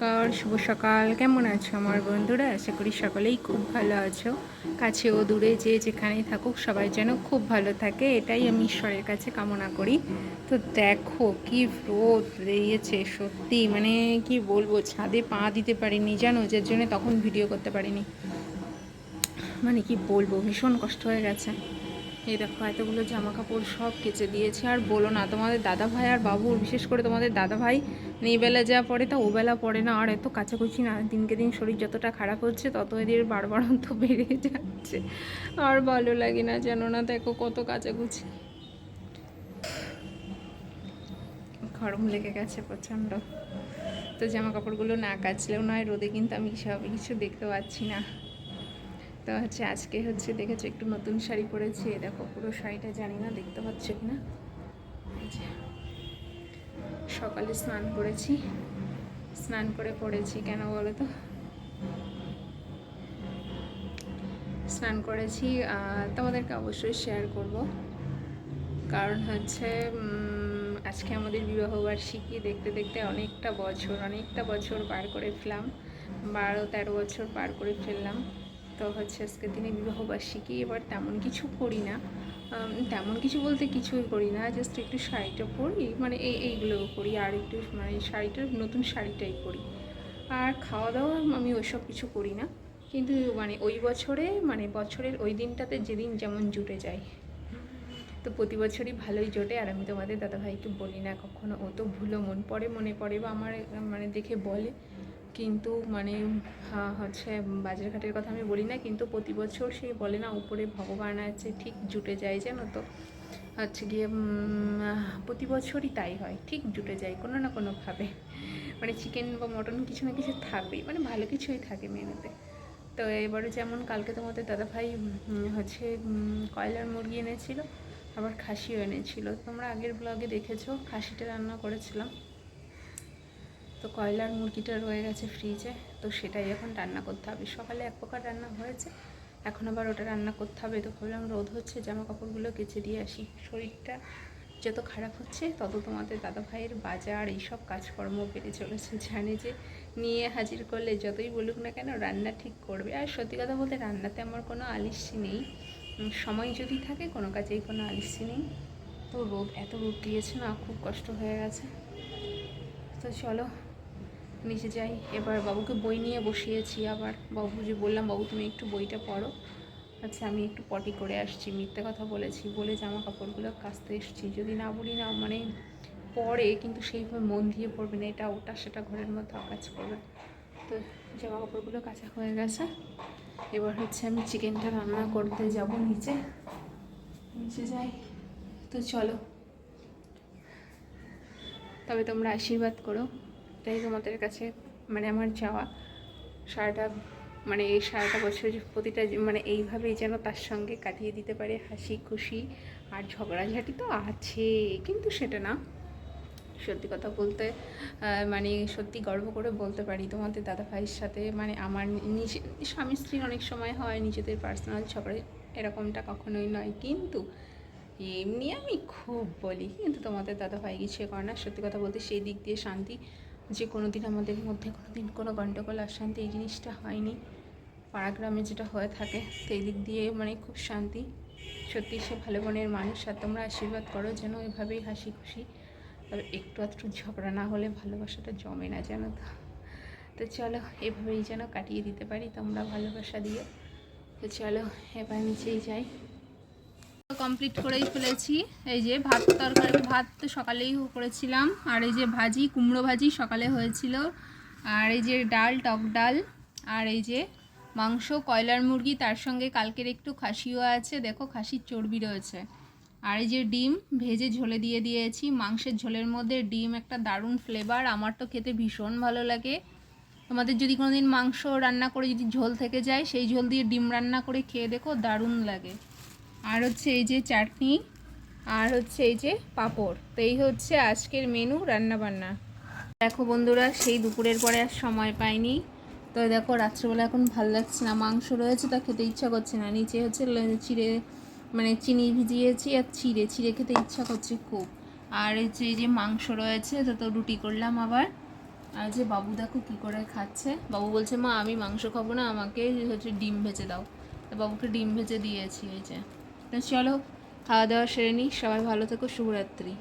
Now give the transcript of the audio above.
নমস্কার, শুভ সকাল। কেমন আছো আমার বন্ধুরা? আশা করি সকলেই খুব ভালো আছো। কাছে ও দূরে যে যেখানেই থাকুক, সবাই যেন খুব ভালো থাকে, এটাই আমি ঈশ্বরের কাছে কামনা করি। তো দেখো কি রোদ দিয়েছে সত্যি। মানে কি বলব, ছাদে পা দিতে পারিনি, জানো? যার জন্য তখন ভিডিও করতে পারিনি। মানে কি বলব, ভীষণ কষ্ট হয়ে গেছে। এই দেখো, এতগুলো জামা কাপড় সব কেচে দিয়েছে। আর বলো না, তোমাদের দাদা ভাই আর বাবুর বিশেষ করে তোমাদের দাদা ভাই নেই বেলা যা পড়ে তা ও বেলা পড়ে না। আর এত কাছাকুচি না, দিনকে দিন শরীর যতটা খারাপ হচ্ছে, তত এদের বারবার অন্ত বেড়ে যাচ্ছে। আর ভালো লাগে না, জানো না, দেখো কত কাছাকুচি গরম লেগে গেছে প্রচণ্ড। তো জামা কাপড়গুলো না কাচলেও নয়, রোদে কিন্তু আমি সব কিছু দেখতে পাচ্ছি না। তো হচ্ছে আজকে হচ্ছে দেখেছ একটু নতুন শাড়ি পরেছি। দেখো পুরো শাড়িটা জানি না দেখতে পাচ্ছ কি না সকালে স্নান করেছি। স্নান করে পড়েছি কেন বলো তো? স্নান করেছি তোমাদেরকে অবশ্যই শেয়ার করব। কারণ হচ্ছে আজকে আমাদের বিবাহবার্ষিকী দেখতে দেখতে অনেকটা বছর অনেকটা বছর পার করে ফেলাম বারো তেরো বছর পার করে ফেললাম। তো হচ্ছে আজকে দিনে বিবাহবার্ষিকী, এবার তেমন কিছু করি না। তেমন কিছু বলতে কিছুই করি না জাস্ট একটু শাড়িটা পরি মানে এই এইগুলো করি, আর একটু মানে শাড়িটা নতুন শাড়িটাই পরি। আর খাওয়া দাওয়া আমি ওইসব কিছু করি না, কিন্তু মানে ওই বছরে মানে বছরের ওই দিনটাতে যেদিন যেমন জুটে যায়। তো প্রতি বছরই ভালোই জোটে, আর আমি তোমাদের দাদাভাইকে বলি না কখনো, ও তো ভুলো, মন পড়ে, মনে পড়ে বা আমার মানে দেখে বলে। কিন্তু মানে হচ্ছে বাজারঘাটের কথা আমি বলি না, কিন্তু প্রতি বছর সে বলে না, উপরে ভগবান আছে, ঠিক জুটে যায় জানো তো। হচ্ছে গিয়ে প্রতি বছরই তাই হয়, ঠিক জুটে যায় কোনো না কোনোভাবে। মানে চিকেন বা মটন কিছু না কিছু থাকবেই মানে ভালো কিছুই থাকে মেনুতে। তো এবারে যেমন কালকে তোমাদের দাদাভাই হচ্ছে কয়লার মুরগি এনেছিল, আবার খাসিও এনেছিল। তোমরা আগের ব্লগে দেখেছ, খাসিটা রান্না করেছিলাম। তো কয়লার মুরগিটা রয়ে গেছে ফ্রিজে তো সেটাই এখন রান্না করতে হবে। সকালে এক প্রকার রান্না হয়েছে, এখন আবার ওটা রান্না করতে হবে। তো ভাবলাম রোদ হচ্ছে জামা কাপড়গুলো কেচে দিয়ে আসি। শরীরটা যত খারাপ হচ্ছে, তত তোমাদের দাদা ভাইয়ের বাজার, এইসব কাজকর্ম বেড়ে চলেছে। জানে যে নিয়ে হাজির করলে যতই বলুক না কেন রান্না ঠিক করবে। আর সত্যি কথা বলতে রান্নাতে আমার কোনো আলিস্যি নেই। সময় যদি থাকে, কোনো কাজেই কোনো আলিসি নেই। তো রোদ এত রোদ দিয়েছে না, খুব কষ্ট হয়ে গেছে। তো চলো নিচে যাই। এবার বাবুকে বই নিয়ে বসিয়েছি আবার। বাবু যে বললাম, বাবু, তুমি একটু বইটা পড়ো। আচ্ছা আমি একটু পটি করে আসছি। মিথ্যে কথা বলেছি, বলে জামা কাপড়গুলো কাচতে এসেছি। যদি না বলি না মানে পরে কিন্তু সেইভাবে মন দিয়ে পড়বে না। এটা ওটা, সেটা ঘরের মধ্যে কাজ করবে তো জামা কাপড়গুলো কাঁচা হয়ে গেছে। এবার হচ্ছে আমি চিকেনটা রান্না করতে যাব নিচে। নিচে যাই। তো চলো। তবে তোমরা আশীর্বাদ করো। এটাই তোমাদের কাছে মানে আমার যাওয়া। সারাটা মানে এই সারাটা বছর প্রতিটা মানে এইভাবেই যেন তার সঙ্গে কাটিয়ে দিতে পারে হাসি, খুশি আর ঝগড়াঝাটি তো আছে, কিন্তু সেটা না। সত্যি কথা বলতে মানে সত্যি গর্ব করে বলতে পারি তোমাদের দাদা ভাইয়ের সাথে মানে আমার নিজে, স্বামী স্ত্রীর অনেক সময় হয় নিজেদের পার্সোনাল ঝগড়া এরকমটা কখনোই নয়। কিন্তু এমনি আমি খুব বলি, কিন্তু তোমাদের দাদা ভাই কিছু করে না। সত্যি কথা বলতে সেই দিক দিয়ে শান্তি যে কোনো দিন আমাদের মধ্যে কোনো দিন কোনো গণ্ডগোল অশান্তি এই জিনিসটা হয়নি। পাড়া গ্রামে যেটা হয়ে থাকে, সেই দিক দিয়ে মানে খুব শান্তি। সত্যি সে ভালো মনের মানুষ আর তোমরা আশীর্বাদ করো যেন এভাবেই হাসি খুশি আর একটু আধটু ঝগড়া না হলে ভালোবাসাটা জমে না জানো তো তো চলো, এভাবেই যেন কাটিয়ে দিতে পারি তোমরা ভালোবাসা দিও। তো চলো, এবার নিচেই যাই। কমপ্লিট করেই ফেলেছি। এই যে ভাত তরকারি, ভাত তো সকালেই করেছিলাম। আর এই যে ভাজি, কুমড়ো ভাজি সকালে হয়েছিল। আর এই যে ডাল, টক ডাল, আর এই যে মাংস, কয়লার মুরগি, তার সঙ্গে কালকের একটু খাসিও আছে। দেখো, খাসির চর্বি রয়েছে। আর এই যে ডিম, ভেজে ঝোলে দিয়ে দিয়েছি। মাংসের ঝোলের মধ্যে ডিম একটা দারুণ ফ্লেভার আমার তো খেতে ভীষণ ভালো লাগে। তোমাদের যদি কোনোদিন মাংস রান্না করে যদি ঝোল থেকে যায়, সেই ঝোল দিয়ে ডিম রান্না করে খেয়ে দেখো, দারুণ লাগে। আর হচ্ছে এই যে চাটনি, আর হচ্ছে এই যে পাঁপড়। তো এই হচ্ছে আজকের মেনু রান্নাবান্না। দেখো বন্ধুরা, সেই দুপুরের পরে আর সময় পাইনি। তো দেখো, রাত্রেবেলা এখন ভালো লাগছে না, মাংস রয়েছে, তা খেতে ইচ্ছা করছে না। নিচে হচ্ছে চিড়ে মানে চিনি ভিজিয়েছি আর চিড়ে চিড়ে খেতে ইচ্ছা করছে খুব। আর হচ্ছে এই যে মাংস রয়েছে, তো তো রুটি করলাম আবার। আর যে বাবু দেখো কী করে খাচ্ছে। বাবু বলছে, মা, আমি মাংস খাব না, আমাকে হচ্ছে ডিম ভেজে দাও। তো বাবুকে ডিম ভেজে দিয়েছি, এই যে। তো চলো খাওয়া দাওয়া সেরে নিই সবাই ভালো থেকো শুভরাত্রি।